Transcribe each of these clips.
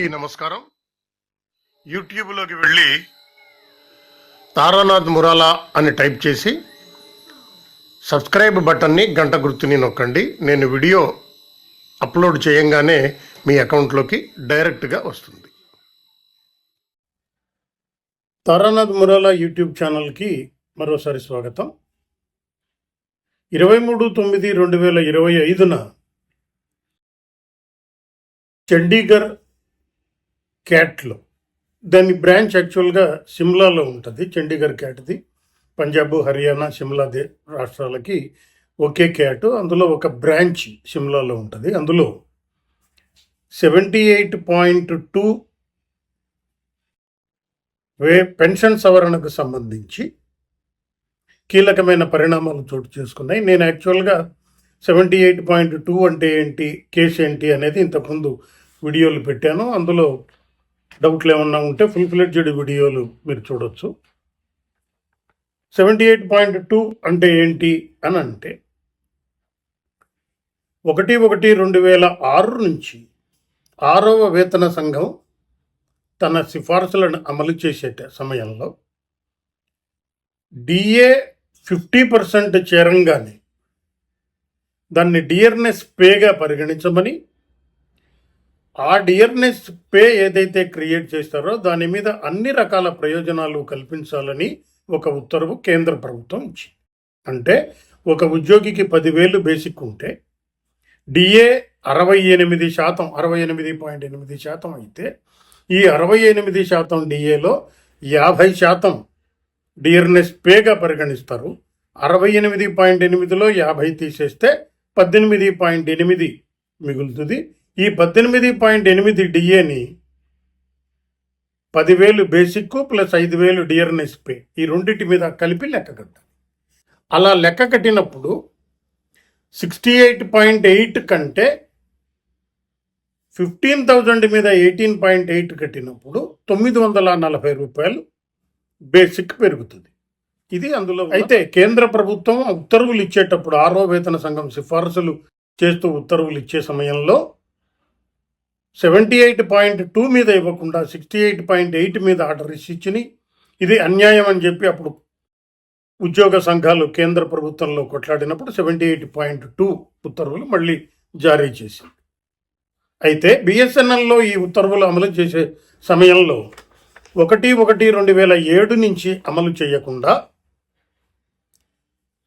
అందరికీ నమస్కారం. యూట్యూబ్లోకి వెళ్ళి తారానాథ్ మురాలా అని టైప్ చేసి సబ్స్క్రైబ్ బటన్ని గంట గుర్తుని నొక్కండి. నేను వీడియో అప్లోడ్ చేయంగానే మీ అకౌంట్లోకి డైరెక్ట్గా వస్తుంది. తారానాథ్ మురాలా యూట్యూబ్ ఛానల్కి మరోసారి స్వాగతం. ఇరవై మూడు తొమ్మిది రెండు వేల ఇరవై ఐదున చండీగఢ్ క్యాట్లో. దాని బ్రాంచ్ యాక్చువల్గా సిమ్లాలో ఉంటుంది చండీగఢ్ క్యాట్ది. పంజాబ్ హర్యానా సిమ్లా దే రాష్ట్రాలకి ఒకే క్యాట్ అందులో ఒక బ్రాంచ్ సిమ్లాలో ఉంటుంది. అందులో సెవెంటీ ఎయిట్ పాయింట్ టూ వే పెన్షన్ సవరణకు సంబంధించి కీలకమైన పరిణామాలు చోటు చేసుకున్నాయి. నేను యాక్చువల్గా సెవెంటీ ఎయిట్ పాయింట్ టూ అంటే ఏంటి కేసు ఏంటి అనేది ఇంతకుముందు వీడియోలు పెట్టాను. అందులో డౌట్లు ఏమన్నా ఉంటే ఫుల్ ఫ్లెడ్జ్డ్ వీడియోలు మీరు చూడొచ్చు. సెవెంటీ ఎయిట్ పాయింట్ టూ అంటే ఏంటి అని అంటే ఒకటి ఒకటి రెండు వేల ఆరు నుంచి ఆరవ వేతన సంఘం తన సిఫార్సులను అమలు చేసే సమయంలో డిఏ ఫిఫ్టీ పర్సెంట్ చేరంగానే దాన్ని డియర్నెస్ పేగా పరిగణించమని ఆ డియర్నెస్ పే ఏదైతే క్రియేట్ చేస్తారో దాని మీద అన్ని రకాల ప్రయోజనాలు కల్పించాలని ఒక ఉత్తర్వు కేంద్ర ప్రభుత్వం ఇచ్చింది. అంటే ఒక ఉద్యోగికి పదివేలు బేసిక్ ఉంటే డిఏ అరవై ఎనిమిది శాతం అరవై ఎనిమిది పాయింట్ ఎనిమిది శాతం అయితే ఈ అరవై ఎనిమిది శాతం డిఏలో యాభై శాతం డియర్నెస్ పేగా పరిగణిస్తారు. అరవై ఎనిమిది పాయింట్ ఎనిమిదిలో యాభై తీసేస్తే పద్దెనిమిది పాయింట్ ఎనిమిది మిగులుతుంది. ఈ పద్దెనిమిది పాయింట్ ఎనిమిది డిఏని పదివేలు బేసిక్ ప్లస్ ఐదు వేలు డియర్నెస్ పే. ఈ రెండింటి మీద కలిపి లెక్క కట్టాలి. అలా లెక్క కట్టినప్పుడు సిక్స్టీ ఎయిట్ పాయింట్ ఎయిట్ కంటే ఫిఫ్టీన్ థౌజండ్ మీద ఎయిటీన్ పాయింట్ ఎయిట్ కట్టినప్పుడు తొమ్మిది వందల నలభై రూపాయలు బేసిక్ పెరుగుతుంది. ఇది అందులో అయితే కేంద్ర ప్రభుత్వం ఉత్తర్వులు ఇచ్చేటప్పుడు ఆరో వేతన సంఘం సిఫార్సులు చేస్తూ ఉత్తర్వులు ఇచ్చే సమయంలో సెవెంటీ ఎయిట్ పాయింట్ టూ మీద ఇవ్వకుండా సిక్స్టీ ఎయిట్ పాయింట్ ఎయిట్ మీద ఆర్డర్ ఇచ్చి ఇది అన్యాయం అని చెప్పి అప్పుడు ఉద్యోగ సంఘాలు కేంద్ర ప్రభుత్వంలో కొట్లాడినప్పుడు సెవెంటీ ఎయిట్ పాయింట్ టూ ఉత్తర్వులు మళ్ళీ జారీ చేసింది. అయితే బిఎస్ఎన్ఎల్లో ఈ ఉత్తర్వులు అమలు చేసే సమయంలో ఒకటి ఒకటి రెండు వేల ఏడు నుంచి అమలు చేయకుండా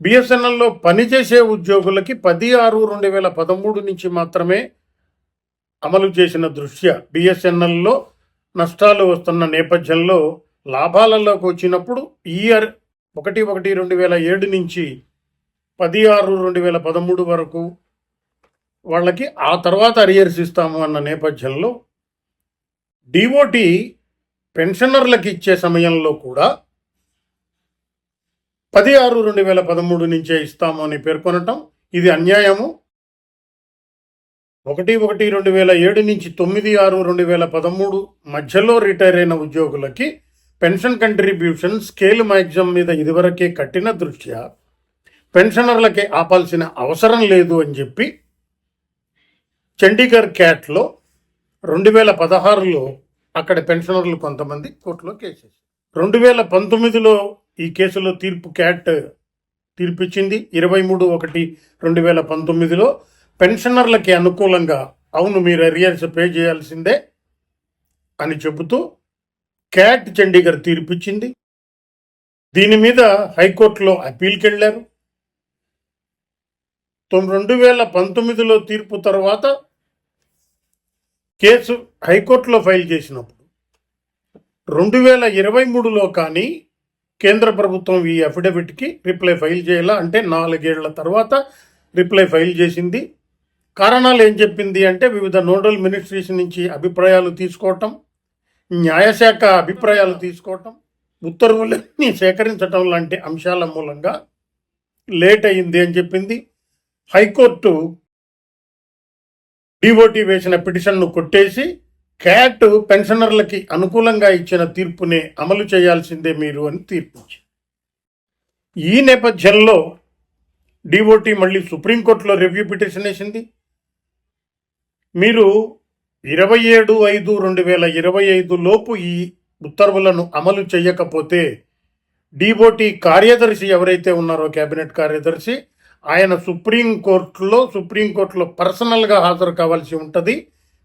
బిఎస్ఎన్ఎల్లో పనిచేసే ఉద్యోగులకి పది ఆరు రెండు వేల పదమూడు నుంచి మాత్రమే అమలు చేసిన దృష్ట్యా బిఎస్ఎన్ఎల్లో నష్టాలు వస్తున్న నేపథ్యంలో లాభాలలోకి వచ్చినప్పుడు ఇయర్ ఒకటి ఒకటి రెండు వేల ఏడు నుంచి పది ఆరు రెండు వేల పదమూడు వరకు వాళ్ళకి ఆ తర్వాత అరియర్స్ ఇస్తాము అన్న నేపథ్యంలో డిఓటి పెన్షనర్లకు ఇచ్చే సమయంలో కూడా పది ఆరు రెండు వేల పదమూడు నుంచే ఇస్తాము అని పేర్కొనటం ఇది అన్యాయము. ఒకటి ఒకటి రెండు వేల ఏడు నుంచి తొమ్మిది ఆరు రెండు వేల పదమూడు మధ్యలో రిటైర్ అయిన ఉద్యోగులకి పెన్షన్ కంట్రిబ్యూషన్ స్కేల్ మ్యాక్సిమం మీద ఇదివరకే కట్టిన దృష్ట్యా పెన్షనర్లకి ఆపాల్సిన అవసరం లేదు అని చెప్పి చండీగఢ్ క్యాట్లో రెండు వేల పదహారులో అక్కడ పెన్షనర్లు కొంతమంది కోర్టులో కేసేసి రెండు వేల పంతొమ్మిదిలో ఈ కేసులో తీర్పు క్యాట్ తీర్పిచ్చింది. ఇరవై మూడు ఒకటి రెండు వేల పంతొమ్మిదిలో పెన్షనర్లకి అనుకూలంగా అవును మీరు అరియర్స్ పే చేయాల్సిందే అని చెబుతూ క్యాట్ చండీగఢ్ తీర్పిచ్చింది. దీని మీద హైకోర్టులో అప్పీల్కి వెళ్ళారు రెండు వేల పంతొమ్మిదిలో తీర్పు తర్వాత కేసు హైకోర్టులో ఫైల్ చేసినప్పుడు రెండు వేల ఇరవై మూడులో కానీ కేంద్ర ప్రభుత్వం ఈ అఫిడవిట్కి రిప్లై ఫైల్ చేయాల అంటే నాలుగేళ్ళ తర్వాత రిప్లై ఫైల్ చేసింది. కారణాలు ఏం చెప్పింది అంటే వివిధ నోడల్ మినిస్ట్రీస్ నుంచి అభిప్రాయాలు తీసుకోవటం న్యాయశాఖ అభిప్రాయాలు తీసుకోవటం ఉత్తర్వులన్నీ సేకరించటం లాంటి అంశాల మూలంగా లేట్ అయింది అని చెప్పింది. హైకోర్టు డిఓటీ వేసిన పిటిషన్ను కొట్టేసి క్యాట్ పెన్షనర్లకి అనుకూలంగా ఇచ్చిన తీర్పునే అమలు చేయాల్సిందే మీరు అని తీర్పించింది. ఈ నేపథ్యంలో డిఓటీ మళ్ళీ సుప్రీంకోర్టులో రివ్యూ పిటిషన్ వేసింది. మీరు ఇరవై ఏడు ఐదు రెండు వేల ఇరవై ఐదు లోపు ఈ ఉత్తర్వులను అమలు చేయకపోతే డిఓటి కార్యదర్శి ఎవరైతే ఉన్నారో కేబినెట్ కార్యదర్శి ఆయన సుప్రీంకోర్టులో సుప్రీంకోర్టులో పర్సనల్గా హాజరు కావాల్సి ఉంటుంది.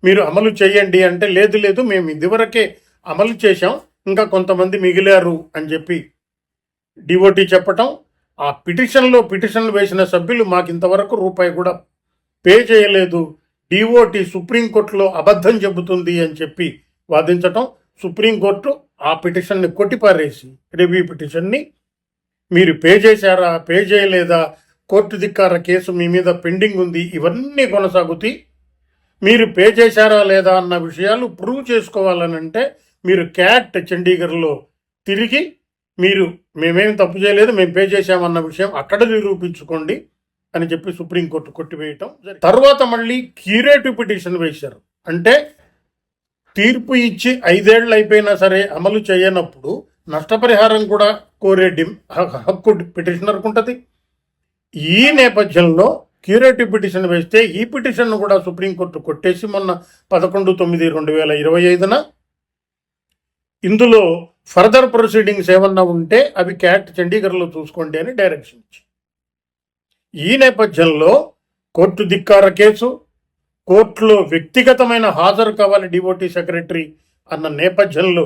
మీరు అమలు చేయండి అంటే లేదు లేదు మేము ఇదివరకే అమలు చేశాం ఇంకా కొంతమంది మిగిలారు అని చెప్పి డిఓటి చెప్పటం. ఆ పిటిషన్లో పిటిషన్లు వేసిన సభ్యులు మాకు ఇంతవరకు రూపాయి కూడా పే చేయలేదు. డిఓటి సుప్రీంకోర్టులో అబద్ధం చెబుతుంది అని చెప్పి వాదించటం సుప్రీంకోర్టు ఆ పిటిషన్ని కొట్టిపారేసి రివ్యూ పిటిషన్ని మీరు పే చేశారా పే చేయలేదా కోర్టు ధిక్కార కేసు మీ మీద పెండింగ్ ఉంది ఇవన్నీ కొనసాగుతాయి మీరు పే చేశారా లేదా అన్న విషయాలు ప్రూవ్ చేసుకోవాలనంటే మీరు క్యాట్ చండీగఢ్లో తిరిగి మీరు మేమేం తప్పు చేయలేదు మేము పే చేశామన్న విషయం అక్కడ నిరూపించుకోండి. అని చెప్పి సుప్రీంకోర్టు కొట్టివేయటం తర్వాత మళ్ళీ క్యూరేటివ్ పిటిషన్ వేశారు. అంటే తీర్పు ఇచ్చి ఐదేళ్ళు అయిపోయినా సరే అమలు చేయనప్పుడు నష్టపరిహారం కూడా కోరే డి- హ- హక్కు పిటిషనర్కు ఉంటుంది. ఈ నేపథ్యంలో క్యూరేటివ్ పిటిషన్ వేస్తే ఈ పిటిషన్ను కూడా సుప్రీంకోర్టు కొట్టేసి మొన్న పదకొండు తొమ్మిది రెండు వేల ఇరవై ఐదున ఇందులో ఫర్దర్ ప్రొసీడింగ్స్ ఏమన్నా ఉంటే అవి క్యాట్ చండీగఢ్లో చూసుకోండి అని డైరెక్షన్ ఇచ్చింది. ఈ నేపథ్యంలో కోర్టు ధిక్కార కేసు కోర్టులో వ్యక్తిగతమైన హాజరు కావాలి డిఓటీ సెక్రటరీ అన్న నేపథ్యంలో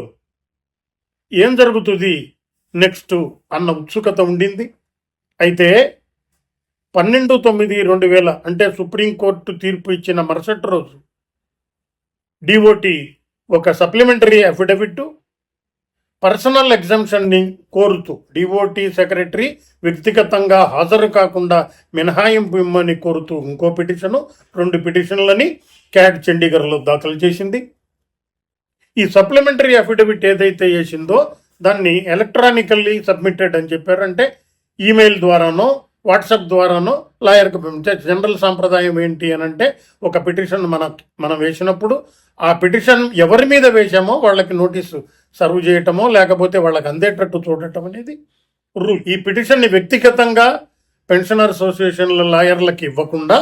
ఏం జరుగుతుంది? నెక్స్ట్ అన్న ఉత్సుకత ఉండింది. అయితే పన్నెండు తొమ్మిది రెండు వేల అంటే సుప్రీంకోర్టు తీర్పు ఇచ్చిన మరుసటి రోజు డిఓటి ఒక సప్లిమెంటరీ అఫిడవిట్ పర్సనల్ ఎగ్జామ్షన్ని కోరుతూ డిఓటీ సెక్రటరీ వ్యక్తిగతంగా హాజరు కాకుండా మినహాయింపు ఇమ్మని కోరుతూ ఇంకో పిటిషను రెండు పిటిషన్లని క్యాట్ చండీగఢ్లో దాఖలు చేసింది. ఈ సప్లిమెంటరీ అఫిడవిట్ ఏదైతే చేసిందో దాన్ని ఎలక్ట్రానికల్లీ సబ్మిటెడ్ అని చెప్పారంటే ఈమెయిల్ ద్వారానో వాట్సాప్ ద్వారానో లాయర్కి పంపించే జనరల్ సాంప్రదాయం ఏంటి అని అంటే ఒక పిటిషన్ మన మనం వేసినప్పుడు ఆ పిటిషన్ ఎవరి మీద వేశామో వాళ్ళకి నోటీసు సర్వ్ చేయటమో లేకపోతే వాళ్ళకి అందేటట్టు చూడటం అనేది రూల్. ఈ పిటిషన్ని వ్యక్తిగతంగా పెన్షనర్ అసోసియేషన్ల లాయర్లకి ఇవ్వకుండా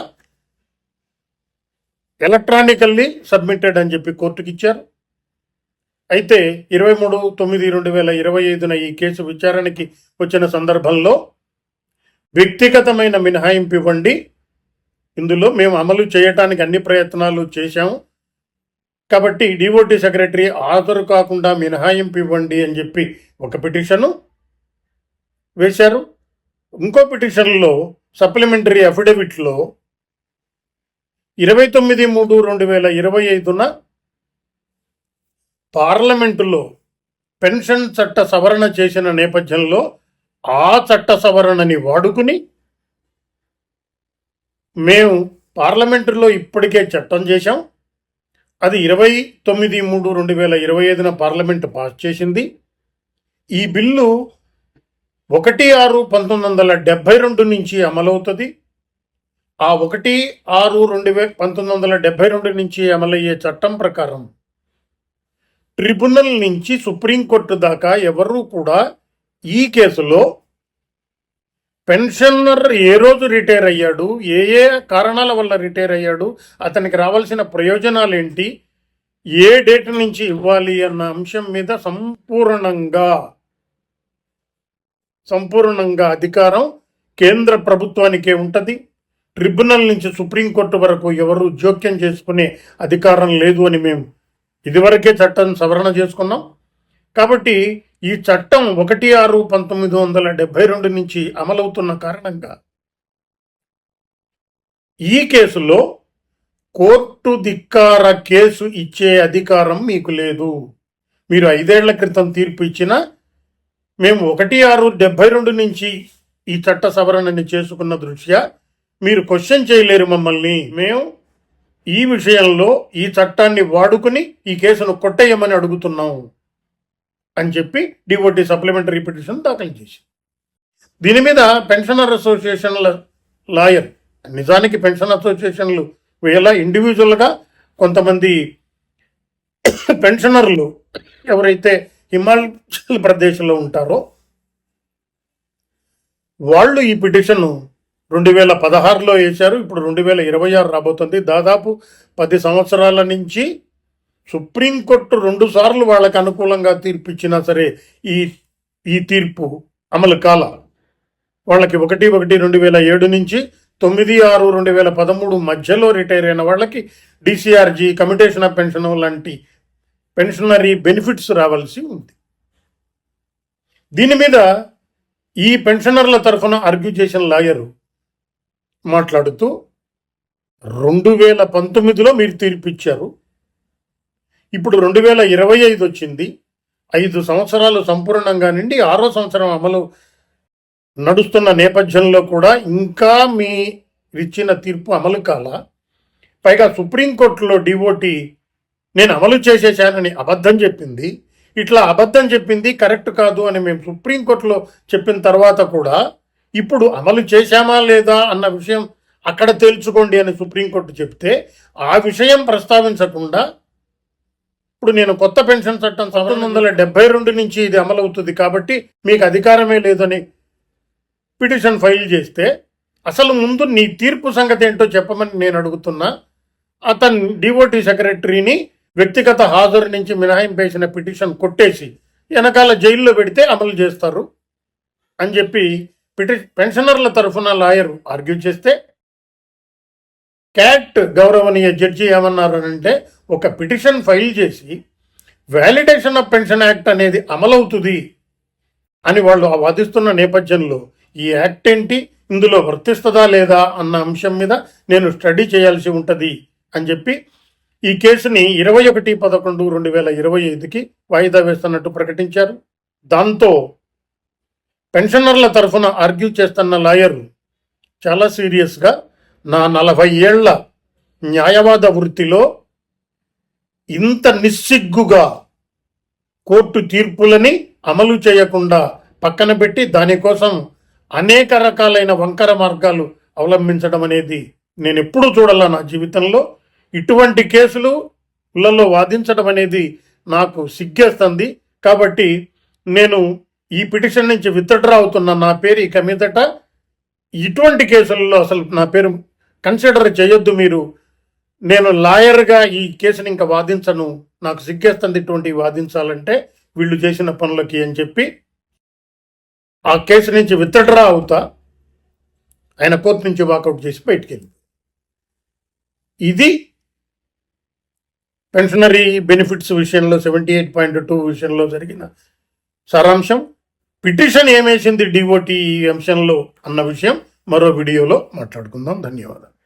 ఎలక్ట్రానికల్లీ సబ్మిటెడ్ అని చెప్పి కోర్టుకి ఇచ్చారు. అయితే ఇరవై మూడు తొమ్మిది రెండు వేల ఇరవై ఐదున ఈ కేసు విచారణకి వచ్చిన సందర్భంలో వ్యక్తిగతమైన మినహాయింపు ఇవ్వండి. ఇందులో మేము అమలు చేయటానికి అన్ని ప్రయత్నాలు చేశాము. కాబట్టి డిఓటి సెక్రటరీ హాజరు కాకుండా మినహాయింపు ఇవ్వండి అని చెప్పి ఒక పిటిషను వేశారు. ఇంకో పిటిషన్లో సప్లిమెంటరీ అఫిడవిట్లో ఇరవై తొమ్మిది మూడు రెండు వేల ఇరవై ఐదున పార్లమెంటులో పెన్షన్ చట్ట సవరణ చేసిన నేపథ్యంలో ఆ చట్ట సవరణని వాడుకుని మేము పార్లమెంటులో ఇప్పటికే చట్టం చేశాం. అది ఇరవై తొమ్మిది మూడు రెండు వేల ఇరవై ఐదున పార్లమెంటు పాస్ చేసింది. ఈ బిల్లు ఒకటి ఆరు పంతొమ్మిది వందల డెబ్భై రెండు నుంచి అమలవుతుంది. ఆ ఒకటి ఆరు రెండు వే పంతొమ్మిది వందల డెబ్భై రెండు నుంచి అమలయ్యే చట్టం ప్రకారం ట్రిబ్యునల్ నుంచి సుప్రీంకోర్టు దాకా ఎవరూ కూడా ఈ కేసులో పెన్షనర్ ఏ రోజు రిటైర్ అయ్యాడు? ఏ ఏ కారణాల వల్ల రిటైర్ అయ్యాడు? అతనికి రావాల్సిన ప్రయోజనాలు ఏంటి ఏ డేట్ నుంచి ఇవ్వాలి అన్న అంశం మీద సంపూర్ణంగా సంపూర్ణంగా అధికారం కేంద్ర ప్రభుత్వానికే ఉంటుంది. ట్రిబ్యునల్ నుంచి సుప్రీంకోర్టు వరకు ఎవరు జోక్యం చేసుకునే అధికారం లేదు అని మేము ఇదివరకే చట్టం సవరణ చేసుకున్నాం. కాబట్టి ఈ చట్టం ఒకటి ఆరు పంతొమ్మిది వందల డెబ్బై రెండు నుంచి అమలవుతున్న కారణంగా ఈ కేసులో కోర్టు ధిక్కార కేసు ఇచ్చే అధికారం మీకు లేదు. మీరు ఐదేళ్ళ క్రితం తీర్పు ఇచ్చినా మేము ఒకటి ఆరు డెబ్బై రెండు నుంచి ఈ చట్ట సవరణని చేసుకున్న దృష్ట్యా మీరు క్వశ్చన్ చేయలేరు మమ్మల్ని. మేము ఈ విషయంలో ఈ చట్టాన్ని వాడుకుని ఈ కేసును కొట్టేయమని అడుగుతున్నాం. అని చెప్పి డిఓటి సప్లిమెంటరీ పిటిషన్ దాఖలు చేసి దీని మీద పెన్షనర్ అసోసియేషన్ల లాయర్ నిజానికి పెన్షన్ అసోసియేషన్లు వేళ ఇండివిజువల్గా కొంతమంది పెన్షనర్లు ఎవరైతే హిమాచల్ ప్రదేశ్లో ఉంటారో వాళ్ళు ఈ పిటిషన్ రెండు వేల పదహారులో వేశారు. ఇప్పుడు రెండు వేల ఇరవై ఆరు రాబోతుంది. దాదాపు పది సంవత్సరాల నుంచి సుప్రీంకోర్టు రెండు సార్లు వాళ్ళకి అనుకూలంగా తీర్పు ఇచ్చినా సరే ఈ ఈ తీర్పు అమలు కాల. వాళ్ళకి ఒకటి ఒకటి రెండు వేల ఏడు నుంచి తొమ్మిది ఆరు రెండు వేల పదమూడు మధ్యలో రిటైర్ అయిన వాళ్ళకి డిసిఆర్జీ కమిటేషన్ ఆఫ్ పెన్షన్ లాంటి పెన్షనరీ బెనిఫిట్స్ రావాల్సి ఉంది. దీని మీద ఈ పెన్షనర్ల తరఫున ఆర్గ్యూ చేసిన లాయరు మాట్లాడుతూ రెండు వేల పంతొమ్మిదిలో మీరు తీర్పిచ్చారు. ఇప్పుడు రెండు వేల ఇరవై ఐదు వచ్చింది. ఐదు సంవత్సరాలు సంపూర్ణంగా నిండి ఆరో సంవత్సరం అమలు నడుస్తున్న నేపథ్యంలో కూడా ఇంకా మీ ఇచ్చిన తీర్పు అమలు కాల. పైగా సుప్రీంకోర్టులో డిఓటి నేను అమలు చేసేసానని అబద్ధం చెప్పింది. ఇట్లా అబద్ధం చెప్పింది కరెక్ట్ కాదు అని మేము సుప్రీంకోర్టులో చెప్పిన తర్వాత కూడా ఇప్పుడు అమలు చేశామా లేదా అన్న విషయం అక్కడ తేల్చుకోండి అని సుప్రీంకోర్టు చెప్తే ఆ విషయం ప్రస్తావించకుండా ఇప్పుడు నేను కొత్త పెన్షన్ చట్టం పంతొమ్మిది వందల డెబ్బై రెండు నుంచి ఇది అమలవుతుంది కాబట్టి మీకు అధికారమే లేదని పిటిషన్ ఫైల్ చేస్తే అసలు ముందు నీ తీర్పు సంగతి ఏంటో చెప్పమని నేను అడుగుతున్నా. అతను డివోటీ సెక్రటరీని వ్యక్తిగత హాజరు నుంచి మినహాయింపేసిన పిటిషన్ కొట్టేసి వెనకాల జైల్లో పెడితే అమలు చేస్తారు అని చెప్పి పిటి పెన్షనర్ల తరఫున లాయర్ ఆర్గ్యూ చేస్తే క్యాట్ గౌరవనీయ జడ్జి ఏమన్నారు అంటే ఒక పిటిషన్ ఫైల్ చేసి వ్యాలిడేషన్ ఆఫ్ పెన్షన్ యాక్ట్ అనేది అమలవుతుంది అని వాళ్ళు వాదిస్తున్న నేపథ్యంలో ఈ యాక్ట్ ఏంటి? ఇందులో వర్తిస్తుందా లేదా అన్న అంశం మీద నేను స్టడీ చేయాల్సి ఉంటుంది అని చెప్పి ఈ కేసుని ఇరవై ఒకటి పదకొండు రెండు వేల ఇరవై ఐదుకి వాయిదా వేస్తున్నట్టు ప్రకటించారు. దాంతో పెన్షనర్ల తరఫున ఆర్గ్యూ చేస్తున్న లాయర్ చాలా సీరియస్గా నా నలభై ఏళ్ళ న్యాయవాద వృత్తిలో ఇంత నిస్సిగ్గుగా కోర్టు తీర్పులని అమలు చేయకుండా పక్కన పెట్టి దానికోసం అనేక రకాలైన వంకర మార్గాలు అవలంబించడం అనేది నేను ఎప్పుడూ చూడాల నా జీవితంలో. ఇటువంటి కేసులలో వాదించడం అనేది నాకు సిగ్గేస్తుంది. కాబట్టి నేను ఈ పిటిషన్ నుంచి విత్డ్రా అవుతున్న నా పేరు ఇక మీదట. ఇటువంటి కేసులలో అసలు నా పేరు కన్సిడర్ చేయొద్దు మీరు. నేను లాయర్గా ఈ కేసుని ఇంకా వాదించను. నాకు సిగ్గేస్తుంది ఇటువంటి వాదించాలంటే వీళ్ళు చేసిన పనులకి అని చెప్పి ఆ కేసు నుంచి విత్డ్రా అవుతా. ఆయన కోర్టు నుంచి వాకౌట్ చేసి బయటికి ఇది పెన్షనరీ బెనిఫిట్స్ విషయంలో సెవెంటీ ఎయిట్ పాయింట్ టూ విషయంలో జరిగిన సారాంశం. పిటిషన్ ఏమేసింది డిఓటి ఈ అంశంలో అన్న విషయం. మరో వీడియోలో మాట్లాడుకుందాం. ధన్యవాదాలు.